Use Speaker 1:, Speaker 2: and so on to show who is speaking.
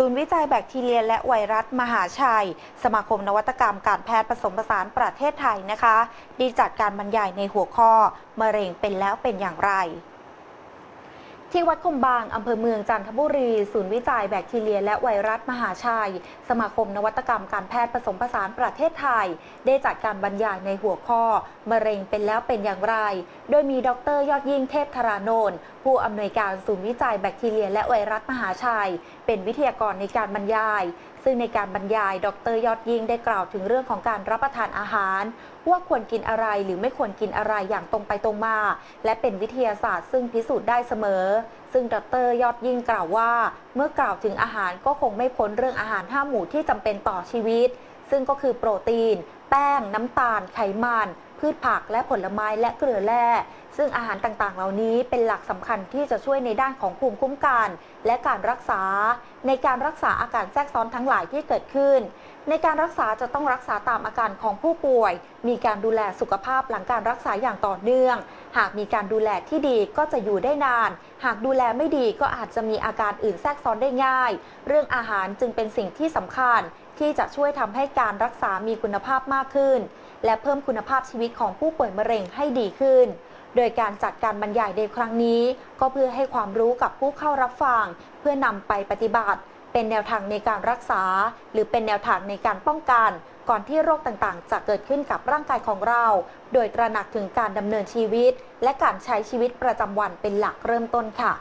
Speaker 1: ศูนย์วิจัยแบคทีเรียและไวรัสมหาชัย สมาคมนวัตกรรมการแพทย์ผสมผสานประเทศไทยนะคะไดีจัดการบรรยายในหัวข้อมะเร็งเป็นแล้วเป็นอย่างไร ที่วัดคมบาง อำเภอเมืองจันทบุรี ศูนย์วิจัยแบคทีเรีย และไวรัสมหาชัย สมาคมนวัตกรรมการแพทย์ผสมผสานประเทศไทย ได้จัดการบรรยายในหัวข้อ มะเร็งเป็นแล้วเป็นอย่างไร โดยมีดรยอดยิ่งเทพธารานนท์ผู้อำนวยการศูนย์วิจัยแบคทีเรีย และไวรัสมหาชัย เป็นวิทยากรในการบรรยาย ซึ่งในการบรรยาย ดรยอดยิ่งได้กล่าวถึงเรื่องของการรับประทานอาหาร ว่าควรกินอะไรหรือไม่ควรกินอะไรอย่างตรงไปตรงมา และเป็นวิทยาศาสตร์ ซึ่งพิสูจน์ได้เสมอซึ่งดรยอดยิ่งกล่าวว่า เมื่อกล่าวถึงอาหารก็คงไม่พ้นเรื่องอาหารห้าหมู่ที่จำเป็นต่อชีวิต ซึ่งก็คือโปรตีน แป้ง น้ำตาล ไขมัน พืชผักและผลไม้และเกลือแร่ ซึ่งอาหารต่างๆ เหล่านี้เป็นหลักสำคัญที่จะช่วยในด้านของภูมิคุ้มกัน และการรักษา ในการรักษาอาการแทรกซ้อนทั้งหลายที่เกิดขึ้น ในการรักษาจะต้องรักษาตามอาการของผู้ป่วย มีการดูแลสุขภาพหลังการรักษาอย่างต่อเนื่อง หากมีการดูแลที่ดีก็จะอยู่ได้นาน หากดูแลไม่ดีก็อาจจะมีอาการอื่นแทรกซ้อนได้ง่าย เรื่องอาหารจึงเป็นสิ่งที่สำคัญที่จะช่วยทำให้การรักษามีคุณภาพมากขึ้น และเพิ่มคุณภาพชีวิตของผู้ป่วยมะเร็งให้ดีขึ้น โดยการจัดการบรรยายในครั้งนี้ ก็เพื่อให้ความรู้กับผู้เข้ารับฟัง เพื่อนำไปปฏิบัติ เป็นแนวทางในการรักษา หรือเป็นแนวทางในการป้องกัน ก่อนที่โรคต่างๆ จะเกิดขึ้นกับร่างกายของเรา โดยตระหนักถึงการดำเนินชีวิต และการใช้ชีวิตประจำวันเป็นหลักเริ่มต้นค่ะ